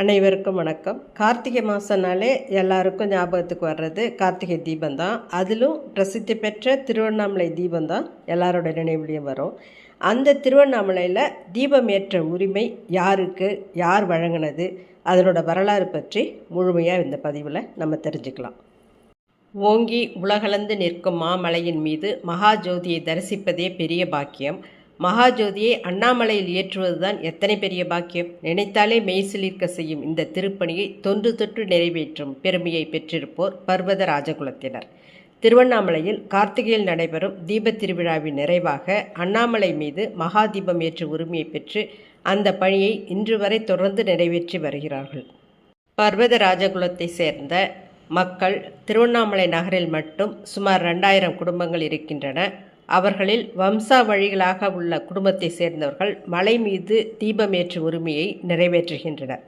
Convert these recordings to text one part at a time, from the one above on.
அனைவருக்கும் வணக்கம். கார்த்திகை மாதம்னாலே எல்லாருக்கும் ஞாபகத்துக்கு வர்றது கார்த்திகை தீபம் தான் அதிலும் பிரசித்தி பெற்ற திருவண்ணாமலை தீபம் தான் எல்லாரோட நினைவுலையும் வரும். அந்த திருவண்ணாமலையில் தீபம் ஏற்ற உரிமை யாருக்கு யார் வழங்கினது அதனோட வரலாறு பற்றி முழுமையாக இந்த பதிவில் நம்ம தெரிஞ்சுக்கலாம். ஓங்கி உலகளந்து நிற்கும் மாமலையின் மீது மகாஜோதியை தரிசிப்பதே பெரிய பாக்கியம். மகாஜோதியை அண்ணாமலையில் ஏற்றுவதுதான் எத்தனை பெரிய பாக்கியம். நினைத்தாலே மெய்சிலிர்க்க செய்யும் இந்த திருப்பணியை தொன்று தொற்று நிறைவேற்றும் பெருமையை பெற்றிருப்போர் பர்வத ராஜகுலத்தினர். திருவண்ணாமலையில் கார்த்திகையில் நடைபெறும் தீபத் திருவிழாவின் நிறைவாக அண்ணாமலை மீது மகா தீபம் ஏற்று உரிமையை பெற்று அந்த பணியை இன்று வரை தொடர்ந்து நிறைவேற்றி வருகிறார்கள். பர்வத ராஜகுலத்தை சேர்ந்த மக்கள் திருவண்ணாமலை நகரில் மட்டும் சுமார் ரெண்டாயிரம் குடும்பங்கள் இருக்கின்றன. அவர்களில் வம்சாவழிகளாக உள்ள குடும்பத்தை சேர்ந்தவர்கள் மலை மீது தீபமேற்று உரிமையை நிறைவேற்றுகின்றனர்.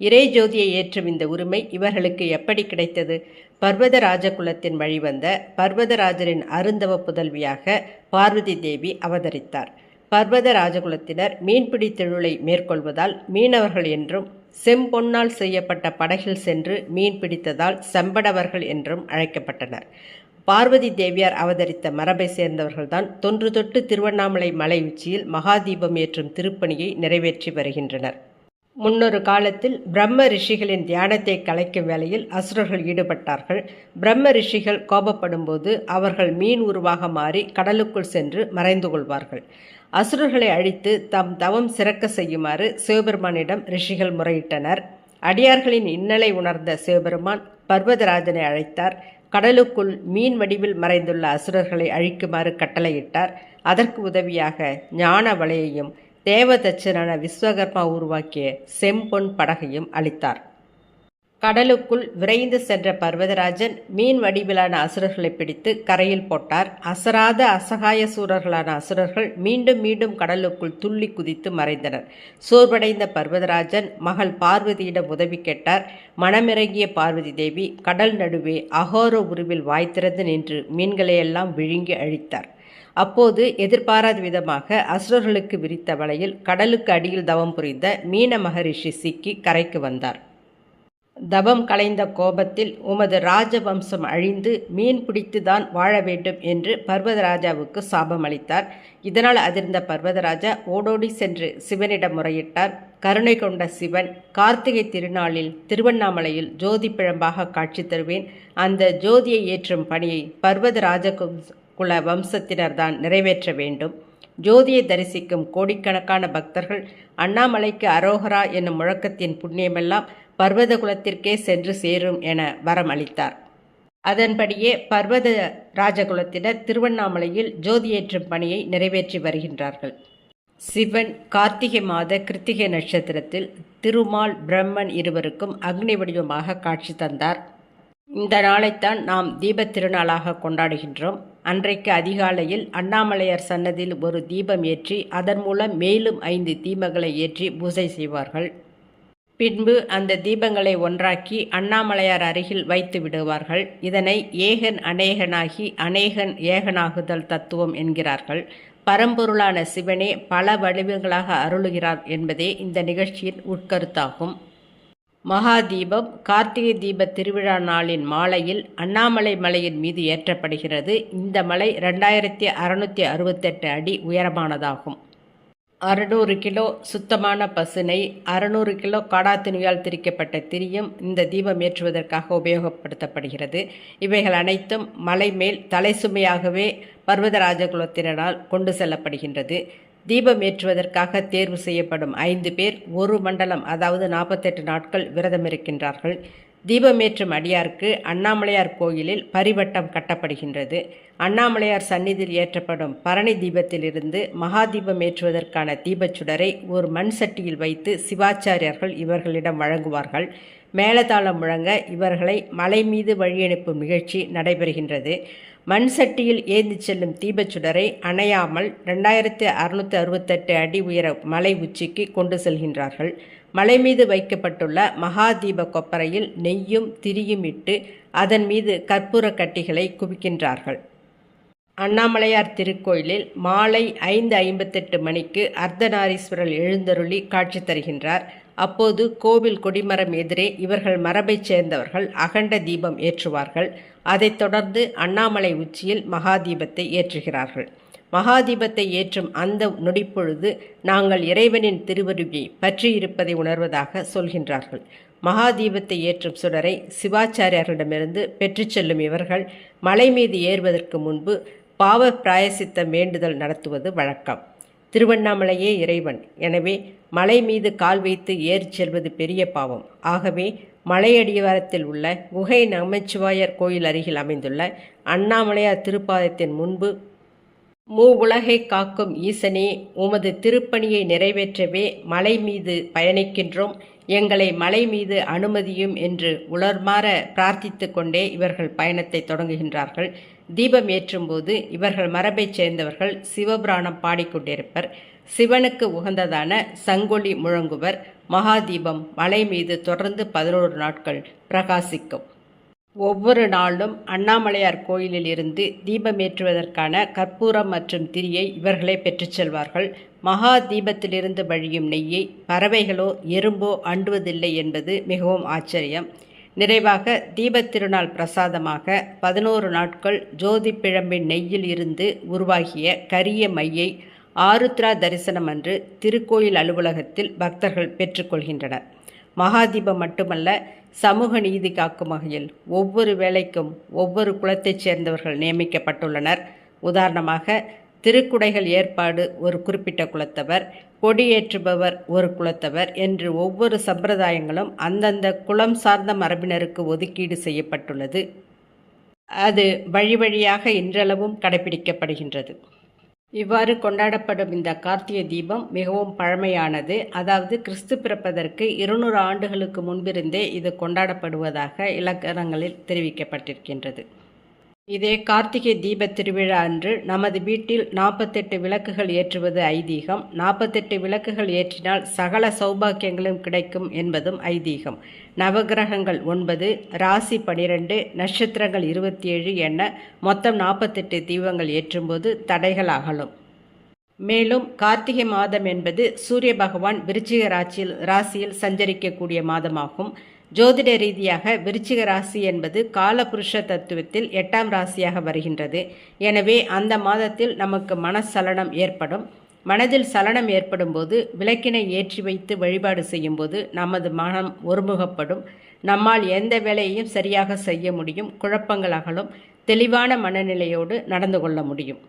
இறை ஜோதியை ஏற்றும் இந்த உரிமை இவர்களுக்கு எப்படி கிடைத்தது? பர்வத ராஜகுலத்தின் வழிவந்த பர்வதராஜரின் அருந்தவ புதல்வியாக பார்வதி தேவி அவதரித்தார். பர்வத ராஜகுலத்தினர் மீன்பிடி தொழிலை மேற்கொள்வதால் மீனவர்கள் என்றும் செம்பொன்னால் செய்யப்பட்ட படகில் சென்று மீன் பிடித்ததால் செம்படவர்கள் என்றும் அழைக்கப்பட்டனர். பார்வதி தேவியார் அவதரித்த மரபை சேர்ந்தவர்கள்தான் தொன்று தொட்டு திருவண்ணாமலை மலை உச்சியில் மகாதீபம் ஏற்றும் திருப்பணியை நிறைவேற்றி வருகின்றனர். முன்னொரு காலத்தில் பிரம்ம ரிஷிகளின் தியானத்தை கலைக்கும் வேளையில் அசுரர்கள் ஈடுபட்டார்கள். பிரம்ம ரிஷிகள் கோபப்படும்போது அவர்கள் மீன் உருவாக மாறி கடலுக்குள் சென்று மறைந்து கொள்வார்கள். அசுரர்களை அழித்து தம் தவம் சிறக்க செய்யுமாறு சிவபெருமானிடம் ரிஷிகள் முறையிட்டனர். அடியார்களின் இன்னலை உணர்ந்த சிவபெருமான் பர்வதராஜனை அழைத்தார். கடலுக்குள் மீன் வடிவில் மறைந்துள்ள அசுரர்களை அழிக்குமாறு கட்டளையிட்டார். அதற்கு உதவியாக ஞான வலையையும் தேவதச்சனான விஸ்வகர்மா உருவாக்கிய செம்பொன் படகையும் அளித்தார். கடலுக்குள் விரைந்து சென்ற பர்வதராஜன் மீன் வடிவிலான அசுரர்களை பிடித்து கரையில் போட்டார். அசராத அசகாய சூரர்களான அசுரர்கள் மீண்டும் மீண்டும் கடலுக்குள் துள்ளி குதித்து மறைந்தனர். சோர்வடைந்த பர்வதராஜன் மகள் பார்வதியிடம் உதவி கேட்டார். மனமிறங்கிய பார்வதி தேவி கடல் நடுவே அகோர உருவில் வாய்த்திறந்து நின்று மீன்களையெல்லாம் விழுங்கி அழித்தார். அப்போது எதிர்பாராத விதமாக அசுரர்களுக்கு விரித்த வலையில் கடலுக்கு அடியில் தவம் புரிந்த மீன மகரிஷி சிக்கி கரைக்கு வந்தார். தபம் கலைந்த கோபத்தில் உமது ராஜவம்சம் அழிந்து மீன் பிடித்துதான் வாழ வேண்டும் என்று பர்வதராஜாவுக்கு சாபம் அளித்தார். இதனால் அதிர்ந்த பர்வதராஜா ஓடோடி சென்று சிவனிடம் முறையிட்டார். கருணை கொண்ட சிவன் கார்த்திகை திருநாளில் திருவண்ணாமலையில் ஜோதி பிழம்பாக காட்சி தருவேன். அந்த ஜோதியை ஏற்றும் பணியை பர்வதராஜ குல வம்சத்தினர்தான் நிறைவேற்ற வேண்டும். ஜோதியை தரிசிக்கும் கோடிக்கணக்கான பக்தர்கள் அண்ணாமலைக்கு அரோகரா என்னும் முழக்கத்தின் புண்ணியமெல்லாம் பர்வத குலத்திற்கே சென்று சேரும் என வரம் அளித்தார் அதன்படியே பர்வத ராஜகுலத்தினர் திருவண்ணாமலையில் ஜோதியேற்றும் பணியை நிறைவேற்றி வருகின்றார்கள். சிவன் கார்த்திகை மாத கிருத்திகை நட்சத்திரத்தில் திருமால் பிரம்மன் இருவருக்கும் அக்னி வடிவமாக காட்சி தந்தார். இந்த நாளைத்தான் நாம் தீபத் திருநாளாக கொண்டாடுகின்றோம். அன்றைக்கு அதிகாலையில் அண்ணாமலையார் சன்னதியில் ஒரு தீபம் ஏற்றி அதன் மூலம் மேலும் ஐந்து தீபங்களை ஏற்றி பூஜை செய்வார்கள். பின்பு அந்த தீபங்களை ஒன்றாக்கி அண்ணாமலையார் அருகில் வைத்து விடுவார்கள். இதனை ஏகன் அநேகனாகி அநேகன் ஏகனாகுதல் தத்துவம் என்கிறார்கள். பரம்பொருளான சிவனே பல வடிவங்களாக அருளுகிறார் என்பதே இந்த நிகழ்ச்சியின் உட்கருத்தாகும். மகாதீபம் கார்த்திகை தீப திருவிழா நாளின் மாலையில் அண்ணாமலை மலையின் மீது ஏற்றப்படுகிறது. இந்த மலை ரெண்டாயிரத்தி அறுநூற்றி அறுபத்தெட்டு அடி உயரமானதாகும். அறுநூறு கிலோ சுத்தமான பசுனை அறுநூறு கிலோ காடா திரிக்கப்பட்ட திரியும் இந்த தீபம் ஏற்றுவதற்காக உபயோகப்படுத்தப்படுகிறது. இவைகள் அனைத்தும் மலை மேல் தலை சுமையாகவே பர்வதராஜகுலத்தினரால் கொண்டு செல்லப்படுகின்றது. தீபம் ஏற்றுவதற்காக தேர்வு செய்யப்படும் ஐந்து பேர் ஒரு மண்டலம் அதாவது நாற்பத்தெட்டு நாட்கள் விரதம் இருக்கின்றார்கள் தீபமேற்றும் அடியாருக்கு அண்ணாமலையார் கோயிலில் பரிவட்டம் கட்டப்படுகின்றது. அண்ணாமலையார் சந்நிதியில் ஏற்றப்படும் பரணி தீபத்திலிருந்து மகா தீபம் ஏற்றுவதற்கான தீபச்சுடரை ஒரு மண் சட்டியில் வைத்து சிவாச்சாரியர்கள் இவர்களிடம் வழங்குவார்கள். மேலதாளம் முழங்க இவர்களை மலை மீது வழியனுப்பும் நிகழ்ச்சி நடைபெறுகின்றது. மண் சட்டியில் ஏந்தி செல்லும் தீபச்சுடரை அணையாமல் ரெண்டாயிரத்தி அறுநூற்றி அறுபத்தெட்டு அடி உயர மலை உச்சிக்கு கொண்டு செல்கின்றார்கள். மலை மீது வைக்கப்பட்டுள்ள மகாதீப கொப்பரையில் நெய்யும் திரியும் இட்டு அதன் மீது கற்பூர கட்டிகளை குவிக்கின்றார்கள். அண்ணாமலையார் திருக்கோயிலில் மாலை ஐந்து ஐம்பத்தெட்டு மணிக்கு அர்த்தநாரீஸ்வரர் எழுந்தருளி காட்சி தருகின்றார். அப்போது கோவில் கொடிமரம் எதிரே இவர்கள் மரபைச் சேர்ந்தவர்கள் அகண்ட தீபம் ஏற்றுவார்கள். அதைத் தொடர்ந்து அண்ணாமலை உச்சியில் மகாதீபத்தை ஏற்றுகிறார்கள். மகாதீபத்தை ஏற்றும் அந்த நொடிப்பொழுது நாங்கள் இறைவனின் திருவருவியை பற்றியிருப்பதை உணர்வதாக சொல்கின்றார்கள். மகாதீபத்தை ஏற்றும் சுடரை சிவாச்சாரியார்களிடமிருந்து பெற்றுச் செல்லும் இவர்கள் மலை மீது ஏறுவதற்கு முன்பு பாவ பிராயசித்த வேண்டுதல் நடத்துவது வழக்கம். திருவண்ணாமலையே இறைவன். எனவே மலை மீது கால் வைத்து ஏறிச் செல்வது பெரிய பாவம். ஆகவே மலையடிவாரத்தில் உள்ள குகை நமச்சிவாயர் கோயில் அருகில் அமைந்துள்ள அண்ணாமலையார் திருப்பாதத்தின் முன்பு மூ உலகை காக்கும் ஈசனே உமது திருப்பணியை நிறைவேற்றவே மலை மீது பயணிக்கின்றோம். எங்களை மலை மீது அனுமதியும் என்று உலர்மாற பிரார்த்தித்து கொண்டே இவர்கள் பயணத்தை தொடங்குகின்றார்கள். தீபம் ஏற்றும்போது இவர்கள் மரபைச் சேர்ந்தவர்கள் சிவபுராணம் பாடிக்கொண்டிருப்பர் சிவனுக்கு உகந்ததான சங்கொலி முழங்குவர் மகாதீபம் மலை மீது தொடர்ந்து பதினோரு நாட்கள் பிரகாசிக்கும். ஒவ்வொரு நாளும் அண்ணாமலையார் கோயிலில் இருந்து தீபமேற்றுவதற்கான கற்பூரம் மற்றும் திரியை இவர்களே பெற்றுச் செல்வார்கள். மகா தீபத்திலிருந்து வழியும் நெய்யை பறவைகளோ எறும்போ அண்டுவதில்லை என்பது மிகவும் ஆச்சரியம். நிறைவாக தீபத்திருநாள் பிரசாதமாக பதினோரு நாட்கள் ஜோதி பிழம்பின் நெய்யில் இருந்து உருவாகிய கரிய மையை ஆருத்ரா தரிசனம் அன்று திருக்கோயில் அலுவலகத்தில் பக்தர்கள் பெற்றுக்கொள்கின்றனர் மகாதீபம் மட்டுமல்ல சமூக நீதி காக்கும் வகையில் ஒவ்வொரு வேலைக்கும் ஒவ்வொரு குலத்தைச் சேர்ந்தவர்கள் நியமிக்கப்பட்டுள்ளனர். உதாரணமாக திருக்குடைகள் ஏற்பாடு ஒரு குறிப்பிட்ட குலத்தவர் கொடியேற்றுபவர் ஒரு குலத்தவர் என்று ஒவ்வொரு சம்பிரதாயங்களும் அந்தந்த குலம் சார்ந்த மரபினருக்கு ஒதுக்கீடு செய்யப்பட்டுள்ளது. அது வழி வழியாக இன்றளவும் கடைபிடிக்கப்படுகின்றது. இவ்வாறு கொண்டாடப்படும் இந்த கார்த்திகை தீபம் மிகவும் பழமையானது. அதாவது கிறிஸ்து பிறப்பதற்கு இருநூறு ஆண்டுகளுக்கு முன்பிருந்தே இது கொண்டாடப்படுவதாக இலக்கணங்களில் தெரிவிக்கப்பட்டிருக்கின்றது. இதே கார்த்திகை தீப திருவிழா அன்று நமது வீட்டில் நாற்பத்தெட்டு விளக்குகள் ஏற்றுவது ஐதீகம். நாற்பத்தெட்டு விளக்குகள் ஏற்றினால் சகல சௌபாக்கியங்களும் கிடைக்கும் என்பதும் ஐதீகம். நவகிரகங்கள் ஒன்பது ராசி பனிரெண்டு நட்சத்திரங்கள் இருபத்தி ஏழு என மொத்தம் நாற்பத்தெட்டு தீபங்கள் ஏற்றும்போது தடைகள் அகலும். மேலும் கார்த்திகை மாதம் என்பது சூரிய பகவான் விருச்சிக ராசியில் ராசியில் சஞ்சரிக்கக்கூடிய மாதமாகும். ஜோதிட ரீதியாக விருச்சிக ராசி என்பது காலபுருஷ தத்துவத்தில் எட்டாம் ராசியாக வருகின்றது. எனவே அந்த மாதத்தில் நமக்கு மனசலனம் ஏற்படும். மனதில் சலனம் ஏற்படும் போது விளக்கினை ஏற்றி வைத்து வழிபாடு செய்யும்போது நமது மனம் ஒருமுகப்படும். நம்மால் எந்த வேலையையும் சரியாக செய்ய முடியும். குழப்பங்கள் அகலும். தெளிவான மனநிலையோடு நடந்து கொள்ள முடியும்.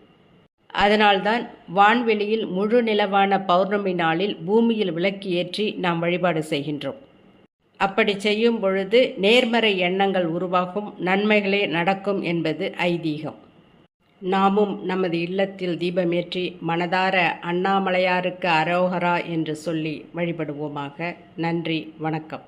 அதனால்தான் வான்வெளியில் முழு நிலவான பௌர்ணமி நாளில் பூமியில் விளக்கு ஏற்றி நாம் வழிபாடு செய்கின்றோம். அப்படி செய்யும் பொழுது நேர்மறை எண்ணங்கள் உருவாகும் நன்மைகளே நடக்கும் என்பது ஐதீகம். நாமும் நமது இல்லத்தில் தீபமேற்றி மனதார அண்ணாமலையாருக்கு அரோகரா என்று சொல்லி வழிபடுவோமாக. நன்றி வணக்கம்.